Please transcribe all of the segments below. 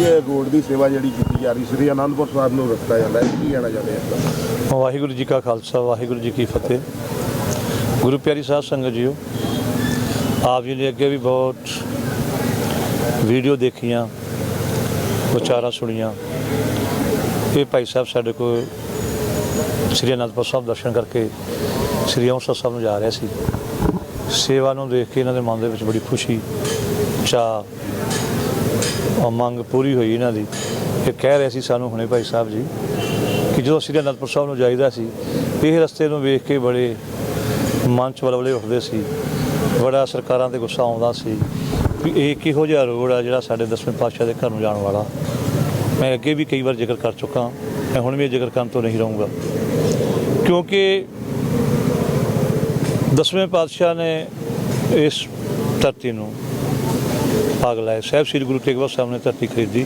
ਇਹ ਰੋਡ ਦੀ ਸੇਵਾ ਜਿਹੜੀ ਕੀਤੀ ਜਾ ਰਹੀ, ਸ੍ਰੀ ਅਨੰਦਪੁਰ ਸਾਹਿਬ ਨੂੰ ਰਸਤਾ ਜਾਂਦਾ ਹੈ। ਕੀ ਕਹਿਣਾ ਚਾਹੁੰਦੇ ਆ ਵਾਹਿਗੁਰੂ ਜੀ ਕਾ ਖਾਲਸਾ, ਵਾਹਿਗੁਰੂ ਜੀ ਕੀ ਫਤਿਹ। ਗੁਰੂ ਪਿਆਰੀ ਸਾਧ ਸੰਗਤ ਜੀਓ, ਆਪ ਜੀ ਨੇ ਅੱਗੇ ਵੀ ਬਹੁਤ ਵੀਡੀਓ ਦੇਖੀਆਂ, ਵਿਚਾਰਾਂ ਸੁਣੀਆਂ। ਇਹ ਭਾਈ ਸਾਹਿਬ ਸਾਡੇ ਕੋਲ ਸ੍ਰੀ ਅਨੰਦਪੁਰ ਸਾਹਿਬ ਦਰਸ਼ਨ ਕਰਕੇ ਸ੍ਰੀ ਅੰਮ੍ਰਿਤਸਰ ਸਾਹਿਬ ਨੂੰ ਜਾ ਰਿਹਾ ਸੀ। ਸੇਵਾ ਨੂੰ ਦੇਖ ਕੇ ਇਹਨਾਂ ਦੇ ਮਨ ਦੇ ਵਿੱਚ ਬੜੀ ਖੁਸ਼ੀ ਚਾਹ ਮੰਗ ਪੂਰੀ ਹੋਈ ਇਹਨਾਂ ਦੀ। ਇਹ ਕਹਿ ਰਹੇ ਸੀ ਸਾਨੂੰ ਹੁਣੇ ਭਾਈ ਸਾਹਿਬ ਜੀ ਕਿ ਜਦੋਂ ਸ੍ਰੀ ਅਨੰਦਪੁਰ ਸਾਹਿਬ ਨੂੰ ਜਾਈਦਾ ਸੀ, ਇਹ ਰਸਤੇ ਨੂੰ ਵੇਖ ਕੇ ਬੜੇ ਮਨ ਚ ਵਲਵਲੇ ਉੱਠਦੇ ਸੀ। ਬੜਾ ਸਰਕਾਰਾਂ ਤੇ ਗੁੱਸਾ ਆਉਂਦਾ ਸੀ ਵੀ ਇਹ ਕਿਹੋ ਜਿਹਾ ਰੋਡ ਆ ਜਿਹੜਾ ਸਾਡੇ ਦਸਵੇਂ ਪਾਤਸ਼ਾਹ ਦੇ ਘਰ ਨੂੰ ਜਾਣ ਵਾਲਾ। ਮੈਂ ਅੱਗੇ ਵੀ ਕਈ ਵਾਰ ਜ਼ਿਕਰ ਕਰ ਚੁੱਕਾ, ਮੈਂ ਹੁਣ ਵੀ ਇਹ ਜ਼ਿਕਰ ਕਰਨ ਤੋਂ ਨਹੀਂ ਰਹੂੰਗਾ। ਕਿਉਂਕਿ ਦਸਵੇਂ ਪਾਤਸ਼ਾਹ ਨੇ ਇਸ ਧਰਤੀ ਨੂੰ ਭਾਗ ਲਾਇਆ। ਸਾਹਿਬ ਸ੍ਰੀ ਗੁਰੂ ਤੇਗ ਬਹਾਦਰ ਸਾਹਿਬ ਨੇ ਧਰਤੀ ਖਰੀਦੀ।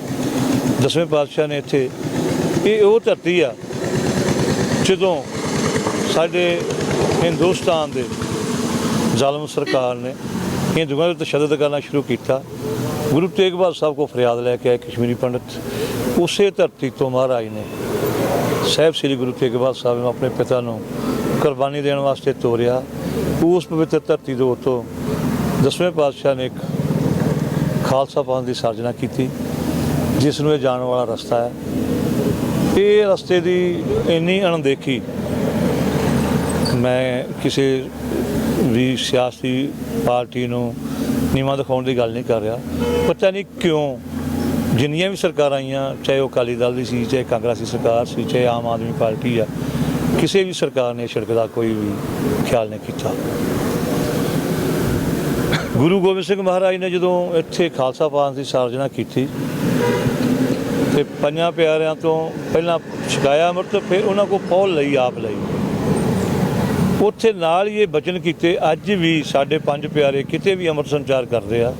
ਦਸਵੇਂ ਪਾਤਸ਼ਾਹ ਨੇ ਇੱਥੇ ਇਹ ਉਹ ਧਰਤੀ ਆ, ਜਦੋਂ ਸਾਡੇ ਹਿੰਦੁਸਤਾਨ ਦੇ ਜ਼ਾਲਮ ਸਰਕਾਰ ਨੇ ਹਿੰਦੂਆਂ ਦੇ ਤਸ਼ੱਦਦ ਕਰਨਾ ਸ਼ੁਰੂ ਕੀਤਾ। ਗੁਰੂ ਤੇਗ ਬਹਾਦਰ ਸਾਹਿਬ ਕੋ ਫਰਿਆਦ ਲੈ ਕੇ ਆਏ ਕਸ਼ਮੀਰੀ ਪੰਡਤ। ਉਸੇ ਧਰਤੀ ਤੋਂ ਮਹਾਰਾਜ ਨੇ ਸਾਹਿਬ ਸ੍ਰੀ ਗੁਰੂ ਤੇਗ ਬਹਾਦਰ ਸਾਹਿਬ ਨੂੰ ਆਪਣੇ ਪਿਤਾ ਨੂੰ ਕੁਰਬਾਨੀ ਦੇਣ ਵਾਸਤੇ ਤੋਰਿਆ। ਉਸ ਪਵਿੱਤਰ ਧਰਤੀ ਦੇ ਉੱਤੋਂ ਦਸਵੇਂ ਪਾਤਸ਼ਾਹ ਨੇ ਇੱਕ ਖਾਲਸਾ ਪੰਥ ਦੀ ਸਿਰਜਣਾ ਕੀਤੀ, ਜਿਸ ਨੂੰ ਇਹ ਜਾਣ ਵਾਲਾ ਰਸਤਾ ਹੈ। ਇਹ ਰਸਤੇ ਦੀ ਇੰਨੀ ਅਣਦੇਖੀ ਮੈਂ ਕਿਸੇ ਵੀ ਸਿਆਸੀ ਪਾਰਟੀ ਨੂੰ ਨੀਵਾਂ ਦਿਖਾਉਣ ਦੀ ਗੱਲ ਨਹੀਂ ਕਰ ਰਿਹਾ। ਪਤਾ ਨਹੀਂ ਕਿਉਂ ਜਿੰਨੀਆਂ ਵੀ ਸਰਕਾਰਾਂ ਆਈਆਂ, ਚਾਹੇ ਉਹ ਅਕਾਲੀ ਦਲ ਦੀ ਸੀ, ਚਾਹੇ ਕਾਂਗਰਸ ਦੀ ਸਰਕਾਰ ਸੀ, ਚਾਹੇ ਆਮ ਆਦਮੀ ਪਾਰਟੀ ਆ, ਕਿਸੇ ਵੀ ਸਰਕਾਰ ਨੇ ਸੜਕ ਦਾ ਕੋਈ ਵੀ ਖਿਆਲ ਨਹੀਂ ਕੀਤਾ। ਗੁਰੂ ਗੋਬਿੰਦ ਸਿੰਘ ਮਹਾਰਾਜ ਨੇ ਜਦੋਂ ਇੱਥੇ ਖਾਲਸਾ ਪੰਥ ਦੀ ਸਾਰਜਨਾ ਕੀਤੀ ਤੇ ਪੰਜਾਂ ਪਿਆਰਿਆਂ ਤੋਂ ਪਹਿਲਾਂ ਛਕਾਇਆ ਅੰਮ੍ਰਿਤ ਫਿਰ ਉਹਨਾਂ ਕੋ ਪੌਲ ਲਈ, ਆਪ ਲਈ। ਉੱਥੇ ਨਾਲ ਹੀ ਇਹ ਬਚਨ ਕੀਤੇ, ਅੱਜ ਵੀ ਸਾਡੇ ਪੰਜ ਪਿਆਰੇ ਕਿਤੇ ਵੀ ਅੰਮ੍ਰਿਤ ਸੰਚਾਰ ਕਰਦੇ ਆ,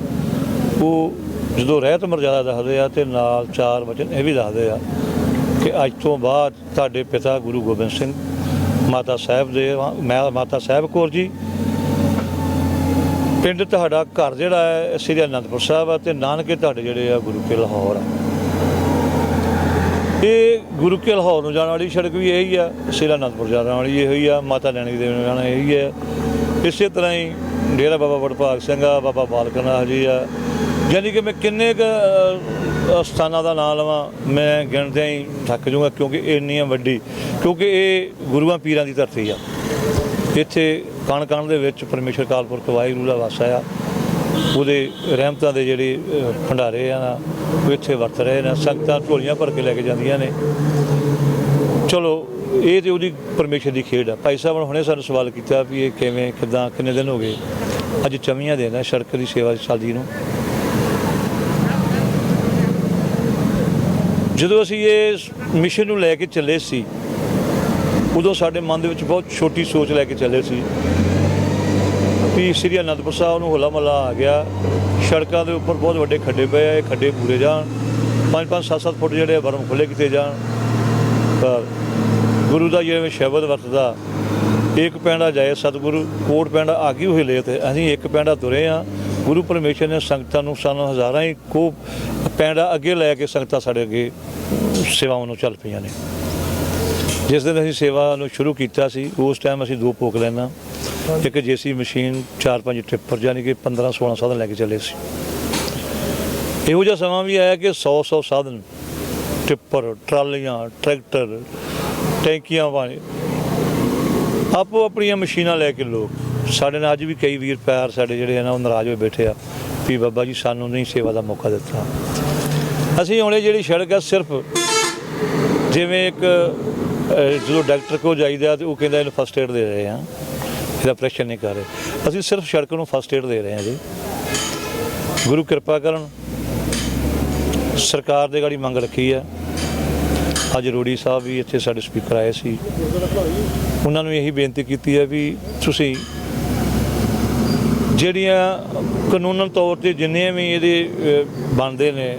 ਉਹ ਜਦੋਂ ਰਹਿਤ ਮਰਜ਼ਾਦਾ ਦੱਸਦੇ ਆ ਤੇ ਨਾਲ ਚਾਰ ਬਚਨ ਇਹ ਵੀ ਦੱਸਦੇ ਆ ਕਿ ਅੱਜ ਤੋਂ ਬਾਅਦ ਤੁਹਾਡੇ ਪਿਤਾ ਗੁਰੂ ਗੋਬਿੰਦ ਸਿੰਘ, ਮਾਤਾ ਸਾਹਿਬ ਦੇ ਮਾਤਾ ਸਾਹਿਬ ਕੌਰ ਜੀ ਪਿੰਡ ਤੁਹਾਡਾ ਘਰ ਜਿਹੜਾ ਹੈ, ਸ੍ਰੀ ਅਨੰਦਪੁਰ ਸਾਹਿਬ ਆ ਤੇ ਨਾਨਕੇ ਤੁਹਾਡੇ ਜਿਹੜੇ ਆ ਗੁਰੂ ਕੇ ਲਾਹੌਰ ਆ। ਇਹ ਗੁਰੂ ਕੇ ਲਾਹੌਰ ਨੂੰ ਜਾਣ ਵਾਲੀ ਸੜਕ ਵੀ ਇਹੀ ਆ, ਸ੍ਰੀ ਅਨੰਦਪੁਰ ਜਾਣ ਵਾਲੀ ਇਹੀ ਆ, ਮਾਤਾ ਨੈਣੀ ਦੇਵੀ ਨੂੰ ਜਾਣਾ ਇਹੀ ਹੈ ਇਸੇ ਤਰ੍ਹਾਂ ਹੀ ਡੇਰਾ ਬਾਬਾ ਵਡਭਾਗ ਸਿੰਘ ਆ, ਬਾਬਾ ਬਾਲਕ ਨਾਥ ਜੀ ਆ। ਯਾਨੀ ਕਿ ਮੈਂ ਕਿੰਨੇ ਕ ਸਥਾਨਾਂ ਦਾ ਨਾਮ ਲਵਾਂ, ਮੈਂ ਗਿਣਦਿਆਂ ਹੀ ਥੱਕ ਜਾਊਗਾ ਕਿਉਂਕਿ ਇਹ ਇੰਨੀ ਵੱਡੀ, ਕਿਉਂਕਿ ਇਹ ਗੁਰੂਆਂ ਪੀਰਾਂ ਦੀ ਧਰਤੀ ਆ। ਇੱਥੇ ਕਣ ਕਣ ਦੇ ਵਿੱਚ ਪਰਮੇਸ਼ਰ ਕਾਲਪੁਰਖ ਵਾਹਿਗੁਰੂ ਦਾ ਵਾਸਾ ਆ ਉਹਦੇ ਰਹਿਮਤਾਂ ਦੇ ਜਿਹੜੇ ਅ, ਭੰਡਾਰੇ ਆ ਨਾ ਉਹ ਇੱਥੇ ਵਰਤ ਰਹੇ ਨੇ। ਸੰਗਤਾਂ ਢੋਲੀਆਂ ਭਰ ਕੇ ਲੈ ਕੇ ਜਾਂਦੀਆਂ ਨੇ। ਚਲੋ ਇਹ ਤੇ ਉਹਦੀ ਪਰਮੇਸ਼ਰ ਦੀ ਖੇਡ ਆ। ਭਾਈ ਸਾਹਿਬ ਨੇ ਹੁਣੇ ਸਾਨੂੰ ਸਵਾਲ ਕੀਤਾ ਵੀ ਇਹ ਕਿਵੇਂ ਕਿਦਾਂ ਕਿੰਨੇ ਦਿਨ ਹੋ ਗਏ? ਅੱਜ ਚਮੀਆਂ ਦੇਣਾ ਸੜਕ ਦੀ ਸੇਵਾ ਸ਼ਾਦੀ ਨੂੰ। ਜਦੋਂ ਅਸੀਂ ਇਹ ਮਿਸ਼ਨ ਨੂੰ ਲੈ ਕੇ ਚੱਲੇ ਸੀ ਉਦੋਂ ਸਾਡੇ ਮਨ ਦੇ ਵਿੱਚ ਬਹੁਤ ਛੋਟੀ ਸੋਚ ਲੈ ਕੇ ਚੱਲੇ ਸੀ। ਵੀ ਸ੍ਰੀ ਅਨੰਦਪੁਰ ਸਾਹਿਬ ਨੂੰ ਹੋਲਾ ਮਹੱਲਾ ਆ ਗਿਆ। ਸੜਕਾਂ ਦੇ ਉੱਪਰ ਬਹੁਤ ਵੱਡੇ ਖੱਡੇ ਪਏ ਆ, ਇਹ ਖੱਡੇ ਪੂਰੇ ਜਾਣ। 5-5 7-7 ਫੁੱਟ ਜਿਹੜੇ ਬਰਮ ਖੁੱਲੇ ਕੀਤੇ ਜਾਣ। ਪਰ ਗੁਰੂ ਦਾ ਜਿਵੇਂ ਸ਼ਬਦ ਵਰਤਦਾ, ਇੱਕ ਪੈਂਡਾ ਜਾਏ ਸਤਿਗੁਰੂ ਕੋਟ ਪੈਂਡਾ ਆਗੀ ਹੋਏ ਲੈ ਤੇ ਅਸੀਂ ਇੱਕ ਪੈਂਡਾ ਤੁਰੇ ਆ। ਗੁਰੂ ਪਰਮੇਸ਼ਰ ਨੇ ਸੰਗਤਾਂ ਨੂੰ ਸਾਨੂੰ ਹਜ਼ਾਰਾਂ ਹੀ ਕੋ ਪੈਂਡਾ ਅੱਗੇ ਲੈ ਕੇ ਸੰਗਤਾਂ ਸਾਡੇ ਅੱਗੇ ਸੇਵਾਵਾਂ ਨੂੰ ਚੱਲ ਪਈਆਂ ਨੇ। ਜਿਸ ਦਿਨ ਅਸੀਂ ਸੇਵਾ ਨੂੰ ਸ਼ੁਰੂ ਕੀਤਾ ਸੀ, ਉਸ ਟਾਈਮ ਅਸੀਂ ਦੋ ਪੋਕ ਲੈਣਾ ਇੱਕ ਜੇਸੀ ਮਸ਼ੀਨ ਚਾਰ ਪੰਜ ਟ੍ਰਿਪਰ ਯਾਨੀ ਕਿ 15 16 ਸਾਧਨ ਲੈ ਕੇ ਚੱਲੇ ਸੀ। ਇਹੋ ਜਿਹਾ ਸਮਾਂ ਵੀ ਆਇਆ ਕਿ 100 100 ਸਾਧਨ ਟਿੱਪਰ ਟਰਾਲੀਆਂ ਟਰੈਕਟਰ ਟੈਂਕੀਆਂ ਵਾਲੇ ਆਪੋ ਆਪਣੀਆਂ ਮਸ਼ੀਨਾਂ ਲੈ ਕੇ ਲੋਕ, ਸਾਡੇ ਨਾਲ ਅੱਜ ਵੀ ਕਈ ਵੀਰ ਪੈਰ ਸਾਡੇ ਜਿਹੜੇ ਆ ਨਾ, ਉਹ ਨਾਰਾਜ਼ ਹੋਏ ਬੈਠੇ ਆ ਵੀ ਬਾਬਾ ਜੀ ਸਾਨੂੰ ਨਹੀਂ ਸੇਵਾ ਦਾ ਮੌਕਾ ਦਿੱਤਾ। ਅਸੀਂ ਹੁਣੇ ਜਿਹੜੀ ਸੜਕ ਆ, ਸਿਰਫ ਜਿਵੇਂ ਇੱਕ ਜਦੋਂ ਡਾਕਟਰ ਕੋਲ ਜਾਈਦਾ ਤੇ ਉਹ ਕਹਿੰਦਾ ਇਹਨੂੰ ਫਸਟ ਏਡ ਦੇ ਰਹੇ ਆ ਇਹਦਾ ਆਪਰੇਸ਼ਨ ਨਹੀਂ ਕਰ ਰਹੇ। ਅਸੀਂ ਸਿਰਫ ਸੜਕ ਨੂੰ ਫਸਟ ਏਡ ਦੇ ਰਹੇ ਹਾਂ ਜੀ। ਗੁਰੂ ਕਿਰਪਾ ਕਰਨ ਸਰਕਾਰ ਦੇ ਗਾੜੀ ਮੰਗ ਰੱਖੀ ਆ ਅੱਜ ਰੋੜੀ ਸਾਹਿਬ ਵੀ ਇੱਥੇ ਸਾਡੇ ਸਪੀਕਰ ਆਏ ਸੀ। ਉਹਨਾਂ ਨੂੰ ਇਹੀ ਬੇਨਤੀ ਕੀਤੀ ਹੈ ਵੀ ਤੁਸੀਂ ਜਿਹੜੀਆਂ ਕਾਨੂੰਨਨ ਤੌਰ ਤੇ ਜਿੰਨੇ ਵੀ ਇਹਦੇ ਬਣਦੇ ਨੇ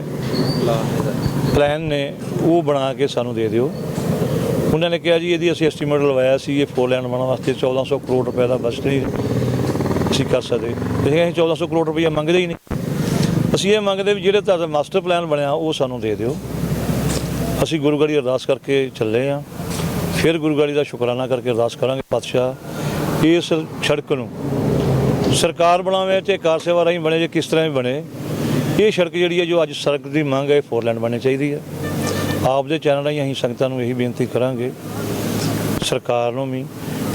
ਪਲਾਨ ਨੇ, ਉਹ ਬਣਾ ਕੇ ਸਾਨੂੰ ਦੇ ਦਿਓ। ਉਹਨਾਂ ਨੇ ਕਿਹਾ ਜੀ, ਇਹਦੀ ਅਸੀਂ ਐਸਟੀਮੇਟ ਲਵਾਇਆ ਸੀ, ਇਹ ਫੋਰ ਲਾਈਨ ਬਣਾਉਣ ਵਾਸਤੇ 1400 ਕਰੋੜ ਰੁਪਏ ਦਾ ਬਜਟ ਨਹੀਂ ਅਸੀਂ ਕਰ ਸਕਦੇ। ਤੇ ਅਸੀਂ 1400 ਕਰੋੜ ਰੁਪਏ ਮੰਗਦੇ ਹੀ ਨਹੀਂ। ਅਸੀਂ ਇਹ ਮੰਗਦੇ ਵੀ ਜਿਹੜੇ ਤੁਹਾਡਾ ਮਾਸਟਰ ਪਲਾਨ ਬਣਿਆ, ਉਹ ਸਾਨੂੰ ਦੇ ਦਿਓ। ਅਸੀਂ ਗੁਰੂ ਗੜੀ ਅਰਦਾਸ ਕਰਕੇ ਚੱਲੇ ਆ ਫਿਰ ਗੁਰੂ ਗੜੀ ਦਾ ਸ਼ੁਕਰਾਨਾ ਕਰਕੇ ਅਰਦਾਸ ਕਰਾਂਗੇ ਪਾਤਸ਼ਾਹ। ਇਸ ਸੜਕ ਨੂੰ ਸਰਕਾਰ ਬਣਾਵੇ ਤੇ ਕਾਰ ਸੇਵਾ ਰਾਹੀਂ ਬਣੇ ਜੇ ਕਿਸ ਤਰ੍ਹਾਂ ਵੀ ਬਣੇ, ਇਹ ਸੜਕ ਜਿਹੜੀ ਹੈ ਜੋ ਅੱਜ ਸੜਕ ਦੀ ਮੰਗ ਹੈ ਫੋਰ ਲੈਨ ਬਣਨੀ ਚਾਹੀਦੀ ਹੈ। ਆਪ ਦੇ ਚੈਨਲ ਰਾਹੀਂ ਅਸੀਂ ਸੰਗਤਾਂ ਨੂੰ ਇਹੀ ਬੇਨਤੀ ਕਰਾਂਗੇ, ਸਰਕਾਰ ਨੂੰ ਵੀ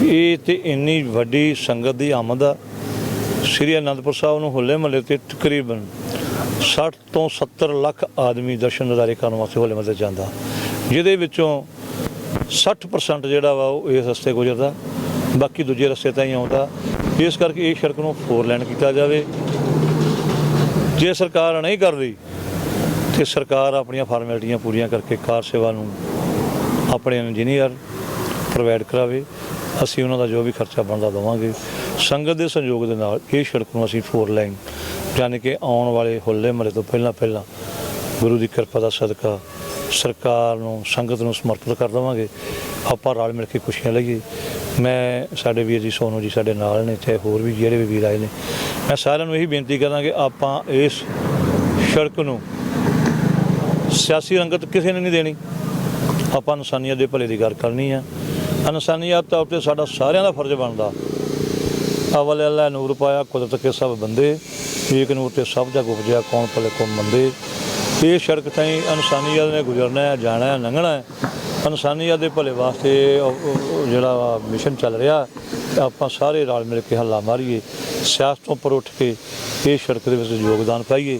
ਇਹ ਤੇ ਇੰਨੀ ਵੱਡੀ ਸੰਗਤ ਦੀ ਆਮਦ ਆ। ਸ੍ਰੀ ਅਨੰਦਪੁਰ ਸਾਹਿਬ ਨੂੰ ਹੋਲੇ ਮਹੱਲੇ ਤੇ ਤਕਰੀਬਨ 60 ਤੋਂ 70 ਲੱਖ ਆਦਮੀ ਦਰਸ਼ਨ ਨਜ਼ਾਰੇ ਕਰਨ ਵਾਸਤੇ ਹੋਲੇ ਮਹੱਲੇ ਜਾਂਦਾ। ਜਿਹਦੇ ਵਿੱਚੋਂ 60% ਜਿਹੜਾ ਵਾ ਉਹ ਇਸ ਰਸਤੇ ਗੁਜ਼ਰਦਾ, ਬਾਕੀ ਦੂਜੇ ਰਸਤੇ ਤਾਂ ਹੀ ਆਉਂਦਾ। ਇਸ ਕਰਕੇ ਇਹ ਸੜਕ ਨੂੰ ਫੋਰ ਲੈਨ ਕੀਤਾ ਜਾਵੇ। ਜੇ ਸਰਕਾਰ ਨਹੀਂ ਕਰਦੀ ਕਿ ਸਰਕਾਰ ਆਪਣੀਆਂ ਫਾਰਮੈਲਿਟੀਆਂ ਪੂਰੀਆਂ ਕਰਕੇ ਕਾਰ ਸੇਵਾ ਨੂੰ ਆਪਣੇ ਇੰਜੀਨੀਅਰ ਪ੍ਰੋਵਾਈਡ ਕਰਾਵੇ, ਅਸੀਂ ਉਹਨਾਂ ਦਾ ਜੋ ਵੀ ਖਰਚਾ ਬਣਦਾ ਦੇਵਾਂਗੇ। ਸੰਗਤ ਦੇ ਸੰਯੋਗ ਦੇ ਨਾਲ ਇਹ ਸੜਕ ਨੂੰ ਅਸੀਂ ਫੋਰ ਲਾਈਨ ਯਾਨੀ ਕਿ ਆਉਣ ਵਾਲੇ ਹੋਲੇ ਮਹੱਲੇ ਤੋਂ ਪਹਿਲਾਂ ਪਹਿਲਾਂ ਗੁਰੂ ਦੀ ਕਿਰਪਾ ਦਾ ਸਦਕਾ ਸਰਕਾਰ ਨੂੰ, ਸੰਗਤ ਨੂੰ ਸਮਰਪਿਤ ਕਰ ਦੇਵਾਂਗੇ। ਆਪਾਂ ਰਲ ਮਿਲ ਕੇ ਖੁਸ਼ੀਆਂ ਲਈਏ। ਮੈਂ, ਸਾਡੇ ਵੀਰ ਜੀ ਸੋਨੂ ਜੀ ਸਾਡੇ ਨਾਲ ਨੇ ਚਾਹੇ ਹੋਰ ਵੀ ਜਿਹੜੇ ਵੀ ਵੀਰ ਆਏ ਨੇ, ਮੈਂ ਸਾਰਿਆਂ ਨੂੰ ਇਹੀ ਬੇਨਤੀ ਕਰਾਂਗੇ ਆਪਾਂ ਇਸ ਸੜਕ ਨੂੰ ਸਿਆਸੀ ਰੰਗਤ ਕਿਸੇ ਨੇ ਨਹੀਂ ਦੇਣੀ। ਆਪਾਂ ਇਨਸਾਨੀਅਤ ਦੇ ਭਲੇ ਦੀ ਗੱਲ ਕਰਨੀ ਹੈ ਇਨਸਾਨੀਅਤ ਤੌਰ ਤੇ ਸਾਡਾ ਸਾਰਿਆਂ ਦਾ ਫਰਜ਼ ਬਣਦਾ। ਅਵਲ ਅੱਲਾ ਨੂਰ ਪਾਇਆ, ਕੁਦਰਤ ਕੇ ਸਭ ਬੰਦੇ। ਏਕ ਨੂਰ ਤੇ ਸਭ ਜਗ ਉਪਜਿਆ, ਕੌਣ ਭਲੇ ਕੋ ਮੰਦੇ। ਇਹ ਸੜਕ ਤਾਈਂ ਇਨਸਾਨੀਅਤ ਨੇ ਗੁਜ਼ਰਨਾ ਹੈ, ਜਾਣਾ ਹੈ, ਲੰਘਣਾ ਹੈ। ਇਨਸਾਨੀਅਤ ਦੇ ਭਲੇ ਵਾਸਤੇ ਜਿਹੜਾ ਵਾ ਮਿਸ਼ਨ ਚੱਲ ਰਿਹਾ। ਆਪਾਂ ਸਾਰੇ ਰਲ ਮਿਲ ਕੇ ਹੱਲਾ ਮਾਰੀਏ, ਸਿਆਸਤ ਤੋਂ ਪਰ ਉੱਠ ਕੇ ਇਹ ਸੜਕ ਦੇ ਵਿੱਚ ਯੋਗਦਾਨ ਪਾਈਏ,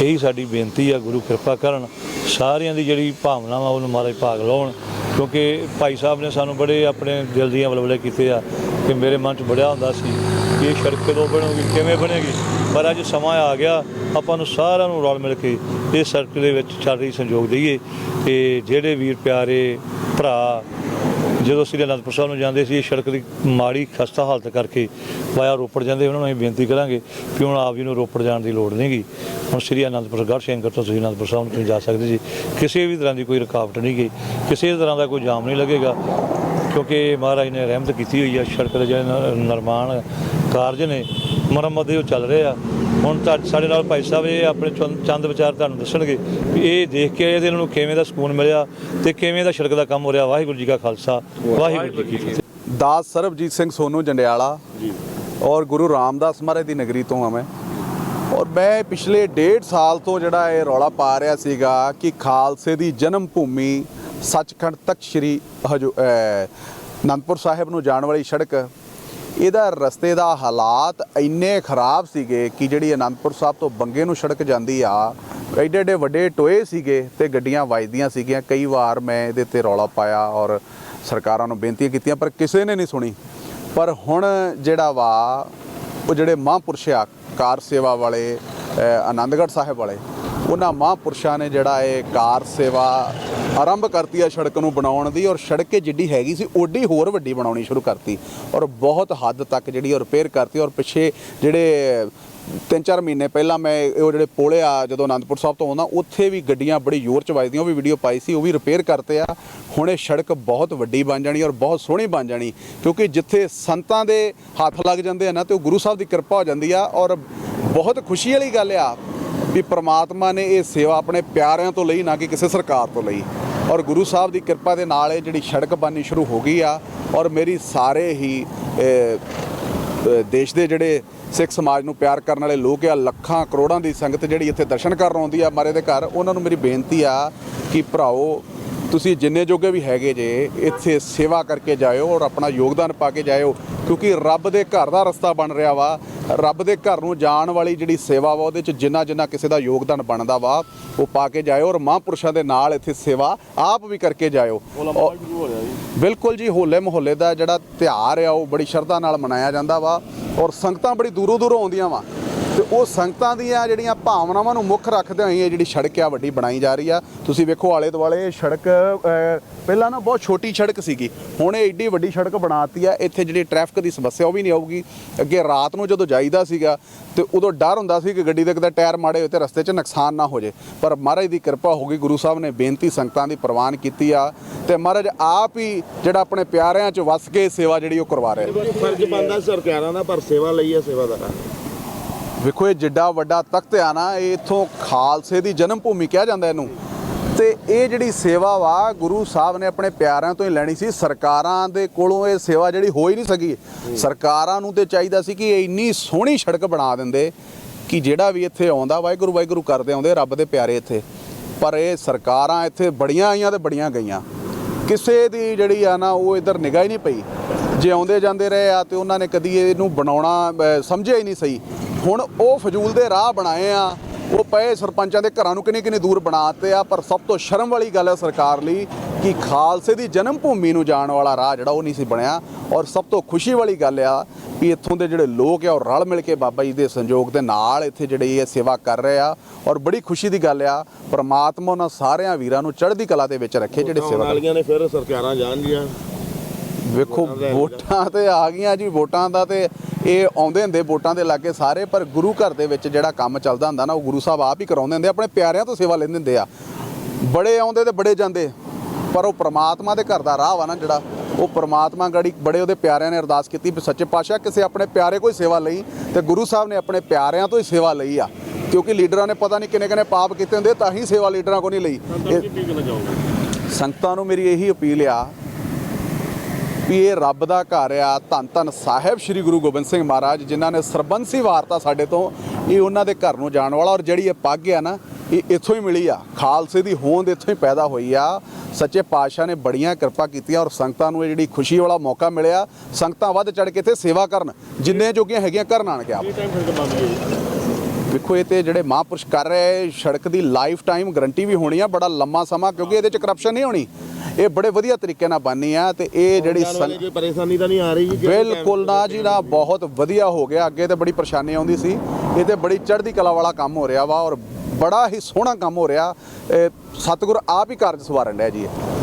ਇਹੀ ਸਾਡੀ ਬੇਨਤੀ ਆ, ਗੁਰੂ ਕਿਰਪਾ ਕਰਨ ਸਾਰਿਆਂ ਦੀ ਜਿਹੜੀ ਭਾਵਨਾਵਾਂ ਉਹਨੂੰ ਮਹਾਰਾਜ ਭਾਗ ਲਾਉਣ, ਕਿਉਂਕਿ ਭਾਈ ਸਾਹਿਬ ਨੇ ਸਾਨੂੰ ਬੜੇ ਆਪਣੇ ਦਿਲ ਦੀਆਂ ਬਲਬਲੇ ਕੀਤੇ ਆ ਕਿ ਮੇਰੇ ਮਨ 'ਚ ਬੜਿਆ ਹੁੰਦਾ ਸੀ ਕਿ ਇਹ ਸੜਕ ਕਦੋਂ ਬਣੂਗੀ, ਕਿਵੇਂ ਬਣੇਗੀ, ਪਰ ਅੱਜ ਸਮਾਂ ਆ ਗਿਆ, ਆਪਾਂ ਨੂੰ ਸਾਰਿਆਂ ਨੂੰ ਰਲ ਮਿਲ ਕੇ ਇਹ ਸੜਕ ਦੇ ਵਿੱਚ ਚੱਲ ਰਹੀ ਸੰਯੋਗ ਦਈਏ ਤੇ ਜਿਹੜੇ ਵੀਰ ਪਿਆਰੇ ਭਰਾ ਜਦੋਂ ਸ੍ਰੀ ਅਨੰਦਪੁਰ ਸਾਹਿਬ ਨੂੰ ਜਾਂਦੇ ਸੀ, ਇਹ ਸੜਕ ਦੀ ਮਾੜੀ ਖਸਤਾ ਹਾਲਤ ਕਰਕੇ ਵਾਇਆ ਰੋਪੜ ਜਾਂਦੇ, ਉਹਨਾਂ ਨੂੰ ਅਸੀਂ ਬੇਨਤੀ ਕਰਾਂਗੇ ਕਿ ਹੁਣ ਆਪ ਜੀ ਨੂੰ ਰੋਪੜ ਜਾਣ ਦੀ ਲੋੜ ਨਹੀਂਗੀ। ਹੁਣ ਸ੍ਰੀ ਅਨੰਦਪੁਰ ਗੜ੍ਹ ਸ਼ੰਕਰ ਤੋਂ ਸ੍ਰੀ ਅਨੰਦਪੁਰ ਸਾਹਿਬ ਨੂੰ ਤੁਸੀਂ ਜਾ ਸਕਦੇ ਜੀ। ਕਿਸੇ ਵੀ ਤਰ੍ਹਾਂ ਦੀ ਕੋਈ ਰੁਕਾਵਟ ਨਹੀਂ ਗਈ ਕਿਸੇ ਤਰ੍ਹਾਂ ਦਾ ਕੋਈ ਜਾਮ ਨਹੀਂ ਲੱਗੇਗਾ। ਕਿਉਂਕਿ ਮਹਾਰਾਜ ਨੇ ਰਹਿਮਤ ਕੀਤੀ ਹੋਈ ਆ, ਸੜਕ ਦੇ ਜਿਹੜੇ ਨਿਰਮਾਣ ਕਾਰਜ ਨੇ, ਮੁਰੰਮਤ ਦੇ ਉਹ ਚੱਲ ਰਹੇ ਆ। ਹੁਣ ਤਾਂ ਸਾਡੇ ਨਾਲ ਭਾਈ ਸਾਹਿਬ ਇਹ ਆਪਣੇ ਚੰਦ- ਵਿਚਾਰ ਤੁਹਾਨੂੰ ਦੱਸਣਗੇ ਵੀ ਇਹ ਦੇਖ ਕੇ ਇਹਦੇ ਨੂੰ ਕਿਵੇਂ ਦਾ ਸਕੂਨ ਮਿਲਿਆ ਤੇ ਕਿਵੇਂ ਦਾ ਸੜਕ ਦਾ ਕੰਮ ਹੋ ਰਿਹਾ। ਵਾਹਿਗੁਰੂ ਜੀ ਕਾ ਖਾਲਸਾ। ਵਾਹਿਗੁਰੂ ਜੀ ਕੀ ਫਤਿਹ। ਦਾਸ ਸਰਬਜੀਤ ਸਿੰਘ ਸੋਨੂ ਜੰਡਿਆਲਾ ਜੀ। ਔਰ ਗੁਰੂ ਰਾਮਦਾਸ ਮਹਾਰਾਜ ਦੀ ਨਗਰੀ ਤੋਂ ਹਾਂ ਮੈਂ। ਔਰ ਮੈਂ ਪਿਛਲੇ ਡੇਢ ਸਾਲ ਤੋਂ ਜਿਹੜਾ ਇਹ ਰੌਲਾ ਪਾ ਰਿਹਾ ਸੀਗਾ ਕਿ ਖਾਲਸੇ ਦੀ ਜਨਮ ਭੂਮੀ ਸੱਚਖੰਡ ਤਖਤ ਸ੍ਰੀ ਹਜੂ ਅਨੰਦਪੁਰ ਸਾਹਿਬ ਨੂੰ ਜਾਣ ਵਾਲੀ ਸੜਕ ਇਹਦਾ ਰਸਤੇ ਦਾ ਹਾਲਾਤ ਇੰਨੇ ਖਰਾਬ ਸੀਗੇ ਕਿ ਜਿਹੜੀ ਅਨੰਦਪੁਰ ਸਾਹਿਬ ਤੋਂ ਬੰਗੇ ਨੂੰ ਸੜਕ ਜਾਂਦੀ ਆ, ਐਡੇ ਐਡੇ ਵੱਡੇ ਟੋਏ ਸੀਗੇ ਤੇ ਗੱਡੀਆਂ ਵੱਜਦੀਆਂ ਸੀਗੀਆਂ। ਕਈ ਵਾਰ ਮੈਂ ਇਹਦੇ ਤੇ ਰੌਲਾ ਪਾਇਆ ਔਰ ਸਰਕਾਰਾਂ ਨੂੰ ਬੇਨਤੀਆਂ ਕੀਤੀਆਂ, ਪਰ ਕਿਸੇ ਨੇ ਨਹੀਂ ਸੁਣੀ। ਪਰ ਹੁਣ ਜਿਹੜਾ ਵਾ, ਉਹ ਜਿਹੜੇ ਮਹਾਂਪੁਰਸ਼ ਆ ਕਾਰ ਸੇਵਾ ਵਾਲੇ ਆਨੰਦਗੜ੍ਹ ਸਾਹਿਬ ਵਾਲੇ ਉਹਨਾਂ ਮਹਾਂਪੁਰਸ਼ਾਂ ਨੇ ਜਿਹੜਾ ਇਹ ਕਾਰ ਸੇਵਾ ਆਰੰਭ ਕਰਤੀ ਆ ਸੜਕ ਨੂੰ ਬਣਾਉਣ ਦੀ ਔਰ ਸੜਕ ਇਹ ਜਿੱਡੀ ਹੈਗੀ ਸੀ ਓਡੀ ਹੋਰ ਵੱਡੀ ਬਣਾਉਣੀ ਸ਼ੁਰੂ ਕਰਤੀ ਔਰ ਬਹੁਤ ਹੱਦ ਤੱਕ ਜਿਹੜੀ ਉਹ ਰਿਪੇਅਰ ਕਰਤੀ ਔਰ ਪਿੱਛੇ ਜਿਹੜੇ ਤਿੰਨ ਚਾਰ ਮਹੀਨੇ ਪਹਿਲਾਂ ਮੈਂ ਉਹ ਜਿਹੜੇ ਪੋਲੇ ਆ ਜਦੋਂ ਅਨੰਦਪੁਰ ਸਾਹਿਬ ਤੋਂ ਆਉਂਦਾ, ਉੱਥੇ ਵੀ ਗੱਡੀਆਂ ਬੜੀ ਜ਼ੋਰ ਚ ਵੱਜਦੀਆਂ, ਉਹ ਵੀ ਵੀਡੀਓ ਪਾਈ ਸੀ, ਉਹ ਵੀ ਰਿਪੇਅਰ ਕਰਤੇ ਆ। ਹੁਣ ਇਹ ਸੜਕ ਬਹੁਤ ਵੱਡੀ ਬਣ ਜਾਣੀ ਔਰ ਬਹੁਤ ਸੋਹਣੀ ਬਣ ਜਾਣੀ, ਕਿਉਂਕਿ ਜਿੱਥੇ ਸੰਤਾਂ ਦੇ ਹੱਥ ਲੱਗ ਜਾਂਦੇ ਆ ਨਾ, ਤੇ ਉਹ ਗੁਰੂ ਸਾਹਿਬ ਦੀ ਕਿਰਪਾ ਹੋ ਜਾਂਦੀ ਆ ਔਰ ਬਹੁਤ ਖੁਸ਼ੀ ਵਾਲੀ ਗੱਲ ਆ। ਵੀ ਪ੍ਰਮਾਤਮਾ ਨੇ ਇਹ ਸੇਵਾ ਆਪਣੇ ਪਿਆਰਿਆਂ ਤੋਂ ਲਈ ਨਾ ਕਿ ਕਿਸੇ ਸਰਕਾਰ ਤੋਂ ਲਈ। ਔਰ ਗੁਰੂ ਸਾਹਿਬ ਦੀ ਕਿਰਪਾ ਦੇ ਨਾਲ ਇਹ ਜਿਹੜੀ ਸੜਕ ਬਣਨੀ ਸ਼ੁਰੂ ਹੋ ਗਈ ਆ, ਔਰ ਮੇਰੀ ਸਾਰੇ ਹੀ ਦੇਸ਼ ਦੇ ਜਿਹੜੇ ਸਿੱਖ ਸਮਾਜ ਨੂੰ ਪਿਆਰ ਕਰਨ ਵਾਲੇ ਲੋਕ ਆ, ਲੱਖਾਂ ਕਰੋੜਾਂ ਦੀ ਸੰਗਤ ਜਿਹੜੀ ਇੱਥੇ ਦਰਸ਼ਨ ਕਰਨ ਆਉਂਦੀ ਆ ਮਾਰੇ ਦੇ ਘਰ, ਉਹਨਾਂ ਨੂੰ ਮੇਰੀ ਬੇਨਤੀ ਆ ਕਿ ਭਰਾਓ, ਤੁਸੀਂ ਜਿੰਨੇ ਜੋਗੇ ਵੀ ਹੈਗੇ ਜੇ, ਇੱਥੇ ਸੇਵਾ ਕਰਕੇ ਜਾਇਓ ਔਰ ਆਪਣਾ ਯੋਗਦਾਨ ਪਾ ਕੇ ਜਾਇਓ, ਕਿਉਂਕਿ ਰੱਬ ਦੇ ਘਰ ਦਾ ਰਸਤਾ ਬਣ ਰਿਹਾ ਵਾ। ਰੱਬ ਦੇ ਘਰ ਨੂੰ ਜਾਣ ਵਾਲੀ ਜਿਹੜੀ ਸੇਵਾ ਵਾ ਉਹਦੇ ਚ ਜਿੰਨਾ ਜਿੰਨਾ ਕਿਸੇ ਦਾ ਯੋਗਦਾਨ ਬਣਦਾ ਵਾ ਉਹ ਪਾ ਕੇ ਜਾਇਓ ਔਰ ਮਹਾਂਪੁਰਸ਼ਾਂ ਦੇ ਨਾਲ ਇੱਥੇ ਸੇਵਾ ਆਪ ਵੀ ਕਰਕੇ ਜਾਇਓ। ਬਿਲਕੁਲ ਜੀ ਹੋਲੇ ਮਹੱਲੇ ਦਾ ਜਿਹੜਾ ਤਿਉਹਾਰ ਆ ਉਹ ਬੜੀ ਸ਼ਰਧਾ ਨਾਲ ਮਨਾਇਆ ਜਾਂਦਾ ਵਾ ਔਰ ਸੰਗਤਾਂ ਬੜੀ ਦੂਰੋਂ ਦੂਰੋਂ ਆਉਂਦੀਆਂ ਵਾ। ਤੇ ਉਹ ਸੰਗਤਾਂ ਦੀਆਂ ਜਿਹੜੀਆਂ ਭਾਵਨਾਵਾਂ ਨੂੰ ਮੁੱਖ ਰੱਖਦੇ ਹੋਏ ਇਹ ਜਿਹੜੀ ਸੜਕ ਆ ਵੱਡੀ ਬਣਾਈ ਜਾ ਰਹੀ ਆ। ਤੁਸੀਂ ਵੇਖੋ ਆਲੇ ਦੁਆਲੇ ਇਹ ਸੜਕ ਪਹਿਲਾਂ ਨਾ ਬਹੁਤ ਛੋਟੀ ਸੜਕ ਸੀਗੀ। ਹੁਣ ਇਹ ਏਡੀ ਵੱਡੀ ਸੜਕ ਬਣਾਤੀ ਆ। ਇੱਥੇ ਜਿਹੜੀ ਟ੍ਰੈਫਿਕ ਦੀ ਸਮੱਸਿਆ ਉਹ ਵੀ ਨਹੀਂ ਆਊਗੀ। ਅੱਗੇ ਰਾਤ ਨੂੰ ਜਦੋਂ ਜਾਈਦਾ ਸੀਗਾ ਤੇ ਉਦੋਂ ਡਰ ਹੁੰਦਾ ਸੀ ਕਿ ਗੱਡੀ ਦੇ ਕਿਤੇ ਟਾਇਰ ਮਾੜੇ ਹੋਏ ਤੇ ਰਸਤੇ 'ਚ ਨੁਕਸਾਨ ਨਾ ਹੋ ਜੇ ਪਰ ਮਹਾਰਾਜ ਦੀ ਕਿਰਪਾ ਹੋ ਗਈ, ਗੁਰੂ ਸਾਹਿਬ ਨੇ ਬੇਨਤੀ ਸੰਗਤਾਂ ਦੀ ਪ੍ਰਵਾਨ ਕੀਤੀ ਆ ਤੇ ਮਹਾਰਾਜ ਆਪ ਹੀ ਜਿਹੜਾ ਆਪਣੇ ਪਿਆਰਿਆਂ 'ਚ ਵਸ ਕੇ ਸੇਵਾ ਜਿਹੜੀ ਉਹ ਕਰਵਾ ਰਿਹਾ ਫਰਜ਼ ਬੰਦਾ ਸਰਕਾਰਾਂ ਦਾ, ਪਰ ਸੇਵਾ ਲਈ ਹੈ ਸੇਵਾਦਾਰਾਂ ਵੇਖੋ, ਇਹ ਜਿੱਡਾ ਵੱਡਾ ਤਖਤ ਆ ਨਾ, ਇਹ ਇਥੋਂ ਖਾਲਸੇ ਦੀ ਜਨਮ ਭੂਮੀ ਕਿਹਾ ਜਾਂਦਾ ਇਹਨੂੰ। ਤੇ ਇਹ ਜਿਹੜੀ ਸੇਵਾ ਵਾ, ਗੁਰੂ ਸਾਹਿਬ ਨੇ ਆਪਣੇ ਪਿਆਰਿਆਂ ਤੋਂ ਹੀ ਲੈਣੀ ਸੀ। ਸਰਕਾਰਾਂ ਦੇ ਕੋਲੋਂ ਇਹ ਸੇਵਾ ਜਿਹੜੀ ਹੋ ਹੀ ਨਹੀਂ ਸਕੀ। ਸਰਕਾਰਾਂ ਨੂੰ ਤੇ ਚਾਹੀਦਾ ਸੀ ਕਿ ਇਹ ਇੰਨੀ ਸੋਹਣੀ ਸੜਕ ਬਣਾ ਦਿੰਦੇ ਕਿ ਜਿਹੜਾ ਵੀ ਇੱਥੇ ਆਉਂਦਾ, ਵਾਹਿਗੁਰੂ ਵਾਹਿਗੁਰੂ ਕਰਦੇ ਆਉਂਦੇ, ਰੱਬ ਦੇ ਪਿਆਰੇ ਇੱਥੇ। ਪਰ ਇਹ ਸਰਕਾਰਾਂ ਇੱਥੇ ਬੜੀਆਂ ਆਈਆਂ ਤੇ ਬੜੀਆਂ ਗਈਆਂ। ਕਿਸੇ ਦੀ ਜਿਹੜੀ ਆ ਨਾ, ਉਹ ਇਧਰ ਨਿਗਾਹ ਹੀ ਨਹੀਂ ਪਈ। ਜੇ ਆਉਂਦੇ ਜਾਂਦੇ ਰਹੇ ਆ ਤੇ ਉਹਨਾਂ ਨੇ ਕਦੀ ਇਹਨੂੰ ਬਣਾਉਣਾ ਸਮਝਿਆ ਹੀ ਨਹੀਂ ਸਹੀ। ਹੁਣ ਉਹ ਫਜ਼ੂਲ ਦੇ ਰਾਹ ਬਣਾਏ ਆ, ਉਹ ਪਏ ਸਰਪੰਚਾਂ ਦੇ ਘਰਾਂ ਨੂੰ ਕਿੰਨੀ ਕਿੰਨੇ ਦੂਰ ਬਣਾਤੇ ਆ, ਪਰ ਸਭ ਤੋਂ ਸ਼ਰਮ ਵਾਲੀ ਗੱਲ ਹੈ ਸਰਕਾਰ ਲਈ ਕਿ ਖਾਲਸੇ ਦੀ ਜਨਮ ਭੂਮੀ ਨੂੰ ਜਾਣ ਵਾਲਾ ਰਾਹ ਜਿਹੜਾ ਉਹ ਨਹੀਂ ਸੀ ਬਣਿਆ। ਔਰ ਸਭ ਤੋਂ ਖੁਸ਼ੀ ਵਾਲੀ ਗੱਲ ਆ ਕਿ ਇੱਥੋਂ ਦੇ ਜਿਹੜੇ ਲੋਕ ਆ, ਉਹ ਰਲ ਮਿਲ ਕੇ ਬਾਬਾ ਜੀ ਦੇ ਸੰਯੋਗ ਦੇ ਨਾਲ ਇੱਥੇ ਜਿਹੜੇ ਇਹ ਸੇਵਾ ਕਰ ਰਹੇ ਆ। ਔਰ ਬੜੀ ਖੁਸ਼ੀ ਦੀ ਗੱਲ ਆ, ਪ੍ਰਮਾਤਮਾ ਉਹਨਾਂ ਸਾਰਿਆਂ ਵੀਰਾਂ ਨੂੰ ਚੜ੍ਹਦੀ ਕਲਾ ਦੇ ਵਿੱਚ ਰੱਖੇ ਜਿਹੜੇ ਸੇਵਾ ਕਰ ਵਾਲੀਆਂ ਨੇ ਫਿਰ ਸਰਕਾਰਾਂ ਜਾਣਗੀਆਂ। ਵੇਖੋ ਵੋਟਾਂ ਤੇ ਆ ਗਈਆਂ ਜੀ ਵੋਟਾਂ ਦਾ ਤੇ ਇਹ ਆਉਂਦੇ ਹੁੰਦੇ ਵੋਟਾਂ ਦੇ ਲਾਗੇ ਸਾਰੇ ਪਰ ਗੁਰੂ ਘਰ ਦੇ ਵਿੱਚ ਜਿਹੜਾ ਕੰਮ ਚੱਲਦਾ ਹੁੰਦਾ ਨਾ ਉਹ ਗੁਰੂ ਸਾਹਿਬ ਆਪ ਹੀ ਕਰਾਉਂਦੇ ਹੁੰਦੇ ਆਪਣੇ ਪਿਆਰਿਆਂ ਤੋਂ ਸੇਵਾ ਲੈਂਦੇ ਹੁੰਦੇ ਆ। ਬੜੇ ਆਉਂਦੇ ਤੇ ਬੜੇ ਜਾਂਦੇ ਪਰ ਉਹ ਪ੍ਰਮਾਤਮਾ ਦੇ ਘਰ ਦਾ ਰਾਹ ਵਾ ਨਾ ਜਿਹੜਾ ਉਹ ਪ੍ਰਮਾਤਮਾ ਗੜੀ ਬੜੇ ਉਹਦੇ ਪਿਆਰਿਆਂ ਨੇ ਅਰਦਾਸ ਕੀਤੀ ਵੀ ਸੱਚੇ ਪਾਤਸ਼ਾਹ ਕਿਸੇ ਆਪਣੇ ਪਿਆਰੇ ਕੋਈ ਸੇਵਾ ਲਈ ਤੇ ਗੁਰੂ ਸਾਹਿਬ ਨੇ ਆਪਣੇ ਪਿਆਰਿਆਂ ਤੋਂ ਹੀ ਸੇਵਾ ਲਈ ਆ। ਕਿਉਂਕਿ ਲੀਡਰਾਂ ਨੇ ਪਤਾ ਨਹੀਂ ਕਿੰਨੇ ਕਿੰਨੇ ਪਾਪ ਕੀਤੇ ਹੁੰਦੇ ਤਾਂ ਹੀ ਸੇਵਾ ਲੀਡਰਾਂ ਕੋ ਨਹੀਂ ਲਈ। ਸੰਗਤਾਂ ਨੂੰ ਮੇਰੀ ਇਹੀ ਅਪੀਲ ਆ ਵੀ ਇਹ ਰੱਬ ਦਾ ਘਰ ਆ। ਧੰਨ ਧੰਨ ਸਾਹਿਬ ਸ੍ਰੀ ਗੁਰੂ ਗੋਬਿੰਦ ਸਿੰਘ ਮਹਾਰਾਜ, ਜਿਨ੍ਹਾਂ ਨੇ ਸਰਬੰਸੀ ਵਾਰਤਾ ਸਾਡੇ ਤੋਂ ਇਹ ਉਹਨਾਂ ਦੇ ਘਰ ਨੂੰ ਜਾਣ ਵਾਲਾ। ਔਰ ਜਿਹੜੀ ਇਹ ਪੱਗ ਆ ਨਾ, ਇਹ ਇੱਥੋਂ ਹੀ ਮਿਲੀ ਆ। ਖਾਲਸੇ ਦੀ ਹੋਂਦ ਇੱਥੋਂ ਹੀ ਪੈਦਾ ਹੋਈ ਆ। ਸੱਚੇ ਪਾਤਸ਼ਾਹ ਨੇ ਬੜੀਆਂ ਕਿਰਪਾ ਕੀਤੀਆਂ ਔਰ ਸੰਗਤਾਂ ਨੂੰ ਇਹ ਜਿਹੜੀ ਖੁਸ਼ੀ ਵਾਲਾ ਮੌਕਾ ਮਿਲਿਆ। ਸੰਗਤਾਂ ਵੱਧ ਚੜ ਕੇ ਇੱਥੇ ਸੇਵਾ ਕਰਨ, ਜਿੰਨੇ ਜੋਗੀਆਂ ਹੈਗੀਆਂ ਕਰਨ ਆਣ ਕੇ ਆਪ। ਕੀ ਇਹ ਤੇ ਜਿਹੜੇ ਮਹਾਂਪੁਰਸ਼ ਕਰ ਰਹੇ ਸੜਕ ਦੀ ਲਾਈਫ ਟਾਈਮ ਗਰੰਟੀ ਵੀ ਹੋਣੀ ਆ। ਬੜਾ ਲੰਮਾ ਸਮਾਂ, ਕਿਉਂਕਿ ਇਹਦੇ ਚ ਕਰਪਸ਼ਨ ਨਹੀਂ ਹੋਣੀ। ਇਹ ਬੜੇ ਵਧੀਆ ਤਰੀਕੇ ਨਾਲ ਬਣਨੀ ਆ ਤੇ ਇਹ ਜਿਹੜੀ ਕੋਈ ਪਰੇਸ਼ਾਨੀ ਤਾਂ ਨਹੀਂ ਆ ਰਹੀ ਜੀ ਬਿਲਕੁਲ ਨਾ ਜੀ ਨਾ ਬਹੁਤ ਵਧੀਆ ਹੋ ਗਿਆ। ਅੱਗੇ ਤੇ ਬੜੀ ਪਰੇਸ਼ਾਨੀ ਆਉਂਦੀ ਸੀ। ਇਹ ਤੇ ਬੜੀ ਚੜ੍ਹਦੀ ਕਲਾ ਵਾਲਾ ਕੰਮ ਹੋ ਰਿਹਾ ਵਾ ਔਰ ਬੜਾ ਹੀ ਸੋਹਣਾ ਕੰਮ ਹੋ ਰਿਹਾ। ਸਤਿਗੁਰ ਆਪ ਹੀ ਕਾਰਜ ਸਵਾਰਨ ਡਿਆ ਜੀ ਇਹ।